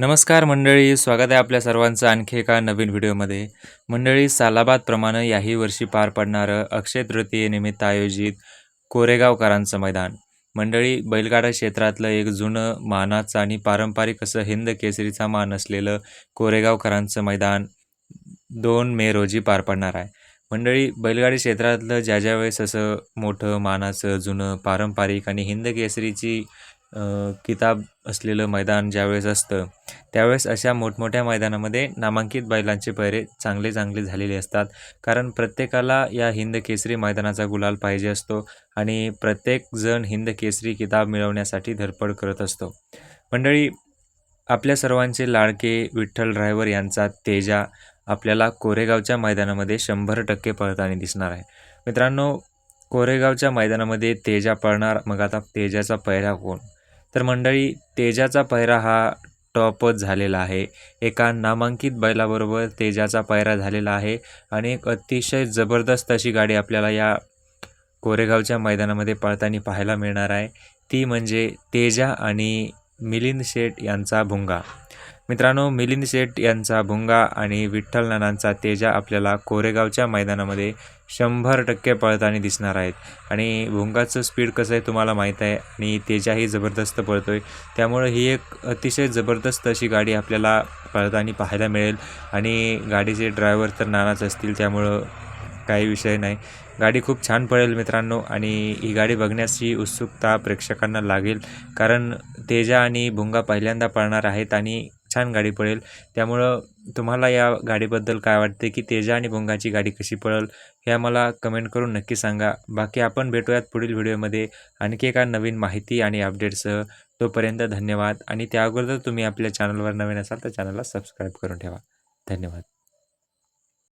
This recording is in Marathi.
नमस्कार मंडळी स्वागत आहे आपल्या सर्वांचं आणखी एका नवीन व्हिडिओमध्ये. मंडळी सालाबादप्रमाणे याही वर्षी पार पडणारं अक्षय तृतीयेनिमित्त आयोजित कोरेगावकरांचं मैदान. मंडळी बैलगाडा क्षेत्रातलं एक जुनं मानाचं आणि पारंपरिक असं हिंद केसरीचा मान असलेलं कोरेगावकरांचं मैदान दोन मे रोजी पार पडणार आहे. मंडळी बैलगाडी क्षेत्रातलं ज्या ज्या वेळेस असं मोठं मानाचं जुनं पारंपरिक आणि हिंद केसरीची किताब असलेलं मैदान ज्यावेळेस असतं त्यावेळेस अशा मोठमोठ्या मैदानामध्ये नामांकित बैलांचे पैरे चांगले चांगले झालेले असतात. कारण प्रत्येकाला या हिंद केसरी मैदानाचा गुलाल पाहिजे असतो आणि प्रत्येकजण हिंद केसरी किताब मिळवण्यासाठी धडपड करत असतो. मंडळी आपल्या सर्वांचे लाडके विठ्ठल ड्रायव्हर यांचा तेजा आपल्याला कोरेगावच्या मैदानामध्ये शंभर टक्के पळताना दिसणार आहे. मित्रांनो कोरेगावच्या मैदानामध्ये तेजा पळणार मग आता तेजाचा पैरा कोण? तर मंडळी तेजाचा पैरा हा टॉपच झालेला आहे. एका नामांकित बैलाबरोबर तेजाचा पैरा झालेला आहे आणि एक अतिशय जबरदस्त अशी गाडी आपल्याला या कोरेगावच्या मैदानामध्ये पळताना पाहायला मिळणार आहे. ती म्हणजे तेजा आणि मिलिंद शेठ यांचा भुंगा. मित्रांनो मिलिंद शेठ यांचा भुंगा आणि विठ्ठल नानांचा तेजा आपल्याला कोरेगावच्या मैदानामध्ये शंभर टक्के पळताना दिसणार आहेत. आणि भुंगाचं स्पीड कसं आहे तुम्हाला माहीत आहे आणि तेजाही जबरदस्त पळतो आहे त्यामुळं ही एक अतिशय जबरदस्त अशी गाडी आपल्याला पळताना पाहायला मिळेल. आणि गाडीचे ड्रायव्हर तर नानाच असतील त्यामुळं काही विषय नाही. गाडी खूप छान पळेल मित्रांनो आणि ही गाडी बघण्याची उत्सुकता प्रेक्षकांना लागेल. कारण तेजा आणि भुंगा पहिल्यांदा पळणार आहेत आणि छान गाडी पळेल. त्यामुळं तुम्हाला या गाडीबद्दल काय वाटते? की तेजा आणि भुंगाची गाडी कशी पळेल? हे आम्हाला कमेंट करून नक्की सांगा. बाकी आपण भेटूयात पुढील व्हिडिओमध्ये. आणखी एका नवीन माहिती आणि अपडेटसह तोपर्यंत धन्यवाद. आणि त्या अगोदर तुम्ही आपल्या चॅनलवर नवीन असाल तर चॅनलला सबस्क्राईब करून ठेवा. धन्यवाद.